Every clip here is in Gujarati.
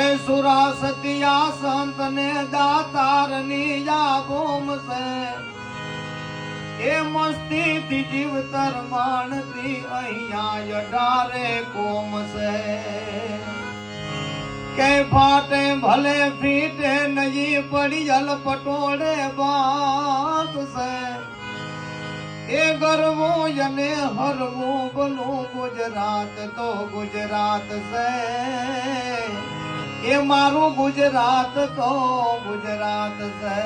એ સુરા સતિયા સંત ને દાતારની યા ભૂમ છે એ મસ્તી થી જીવતર માણતી અહીંયા યડારે કોમ છે કે ફાટે ભલે ફીટે નજી પડી જલ પટોળે એ ગરવું અને હરવું બોલું ગુજરાત તો ગુજરાત છે. એ મારું ગુજરાત તો ગુજરાત છે.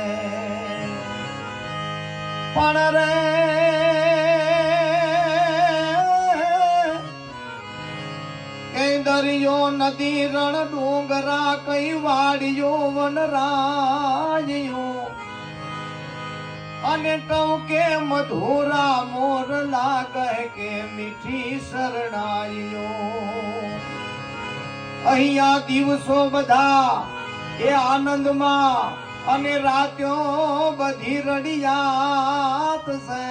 પણ રે કઈ દરિયો નદી રણ ડુંગરા કઈ વાડિયો વનરાજ્યો? અને ટવકે મધુરા મોરલા કહે કે મીઠી શરણાઈઓ. અહીંયા દિવસો બધા એ આનંદમાં અને રાત્યો બધી રડિયાત છે.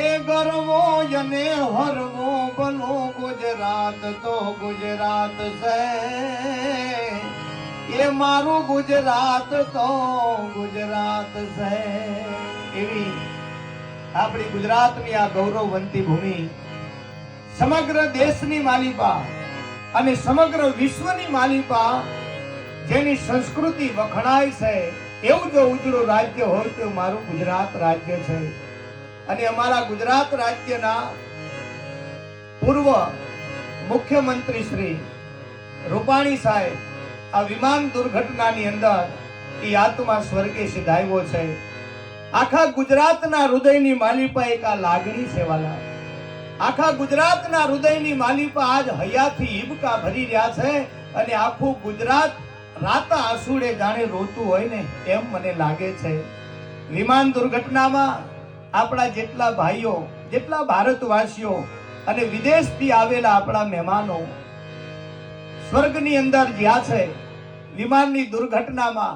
એ ગરવો અને હરવો ભલો ગુજરાત તો ગુજરાત છે. એ મારું ગુજરાત તો ગુજરાત છે. એવી આપણી ગુજરાતની આ ગૌરવવંતી ભૂમિ સમગ્ર દેશની માલિકા અને સમગ્ર વિશ્વની માલિકા જેની સંસ્કૃતિ વખણાય છે, એવું જો ઉજળું રાજ્ય હોય તો મારું ગુજરાત રાજ્ય છે. અને અમારા ગુજરાત રાજ્યના પૂર્વ મુખ્યમંત્રી શ્રી રૂપાણી સાહેબ આ વિમાન દુર્ઘટનાની અંદર એ આત્મા સ્વર્ગે સિધાયો છે. આખા ગુજરાતના હૃદયની માલિપા એક આ લાગણી છે વાલા. આખા ગુજરાતના હૃદયની માલિપા આજ હયાથી હિબકા ભરી રહ્યા છે અને આખું ગુજરાત રાતા આસુડે જાણે રોતું હોય ને એમ મને લાગે છે. વિમાન દુર્ઘટનામાં આપણા જેટલા ભાઈઓ, જેટલા ભારતવાસીઓ અને વિદેશથી આવેલા આપણા મહેમાનો સ્વર્ગની અંદર જ્યાં છે. વિમાનની દુર્ઘટનામાં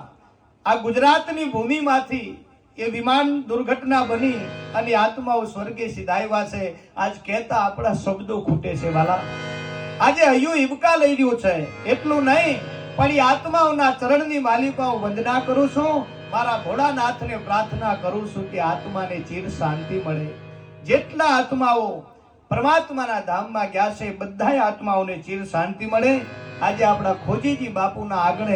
આ ગુજરાતની ભૂમિમાંથી એ વિમાન દુર્ઘટના બની અને આત્માઓ સ્વર્ગે સિધાવ્યા છે. આજ કહેતા આપણા શબ્દો ખૂટે છે, વાલા. આજે હૈયું હિબકા લઈ રહ્યું છે. એટલું નહીં, પણ એ આત્માઓના ચરણની માલિકાઓ વંદના કરું છું. મારા ભોળાનાથને પ્રાર્થના કરું છું કે આત્માને ચીર શાંતિ મળે. જેટલા આત્માઓ પરમાત્માના ધામમાં ગયા છે, બધાય આત્માઓને ચીર શાંતિ મળે. આજે આપણા ખોજીજી બાપુના આગળ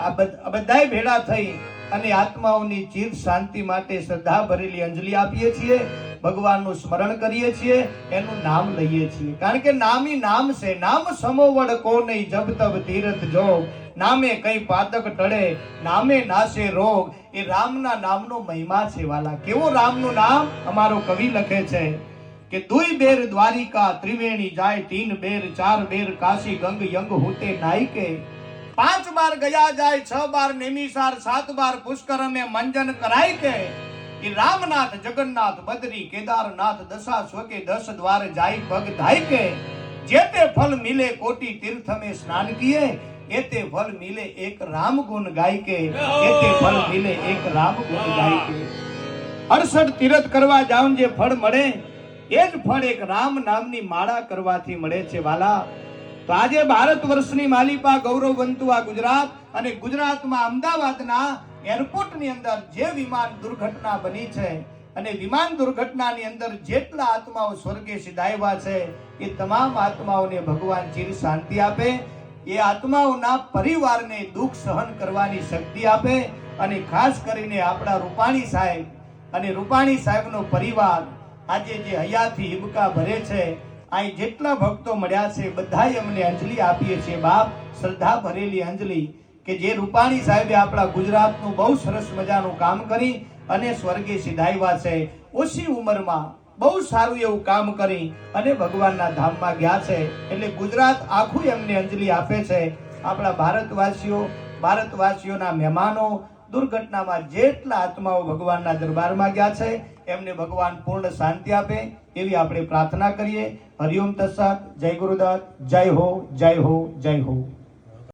આ બધ- આ બધાય ભેળા થઈ અને આત્માઓની ચીર શાંતિ માટે શ્રદ્ધા ભરેલી અંજલિ આપીએ છીએ. ભગવાનનું સ્મરણ કરીએ છીએ, એનું નામ લઈએ છીએ. કારણ કે નામી નામ છે, નામ સમોવડ કો નહીં જબ તબ તીરથ જોગ. નામે કઈ પાતક ટળે, નામે નાશે રોગ. એ રામના નામનો મહિમા છે વાલા. કેવો રામનું નામ? અમારો કવિ લખે છે કે દુઈ બેર દ્વારિકા ત્રિવેણી જાય તીન બેર ચાર બેર કાશી ગંગ યંગ હોતે નાઈકે પાંચ બાર ગયા જાય છ બાર નેમિસાર સાત બાર પુષ્કરમે મંજન કરાય કે એ રામનાથ જગન્નાથ બદ્રી કેદારનાથ દશા સ્વકે દસ દ્વાર જાય પગ ધાય કે જેતે ફલ મિલે કોટી તીર્થ में સ્નાન કિએ એતે ફલ મિલે એક રામ ગુણ ગાય કે એતે ફલ મિલે એક રામ ગુણ ગાય કે અડસઠ તીરથ કરવા જાવ જે ફળ મળે એ જ ફળ એક રામ નામની માળા કરવાથી મળે છે, વાલા. તો આજે ભારત વર્ષની માલિપા ગૌરવવંતુ આ ગુજરાત અને ગુજરાતમાં અમદાવાદના એરપોર્ટની અંદર જે વિમાન દુર્ઘટના બની છે અને વિમાન દુર્ઘટનાની અંદર જેટલા આત્માઓ સ્વર્ગે સિધાવ્યા છે, એ તમામ આત્માઓને ભગવાન ચીર શાંતિ આપે. એ આત્માઓના પરિવારને દુઃખ સહન કરવાની શક્તિ આપે અને ખાસ કરીને આપણા રૂપાણી સાહેબ અને રૂપાણી સાહેબનો પરિવાર આજે જે હયાથી હિબકા ભરે છે અહીં જેટલા ભક્તો મળ્યા છે બધાય અમને અંજલિ આપીએ છીએ. બાપ, શ્રદ્ધા ભરેલી અંજલિ, કે જે રૂપાણી સાહેબે આપણા ગુજરાતનું બહુ સરસ મજાનું કામ કરી અને સ્વર્ગે સિધાવ્યા છે. ઓછી ઉંમરમાં બહુ સારું એવું કામ કરી અને ભગવાનના ધામમાં ગયા છે. એટલે ગુજરાત આખું એમને અંજલિ આપે છે. આપણા ભારતવાસીઓ, ભારતવાસીઓના મહેમાનો દુર્ઘટનામાં જેટલા આત્માઓ ભગવાનના દરબારમાં ગયા છે, એમને ભગવાન પૂર્ણ શાંતિ આપે એવી આપણે પ્રાર્થના કરીએ. હરિઓમ તત્સાદ જય ગુરુદત્ત, જય હો જય હો જય હો.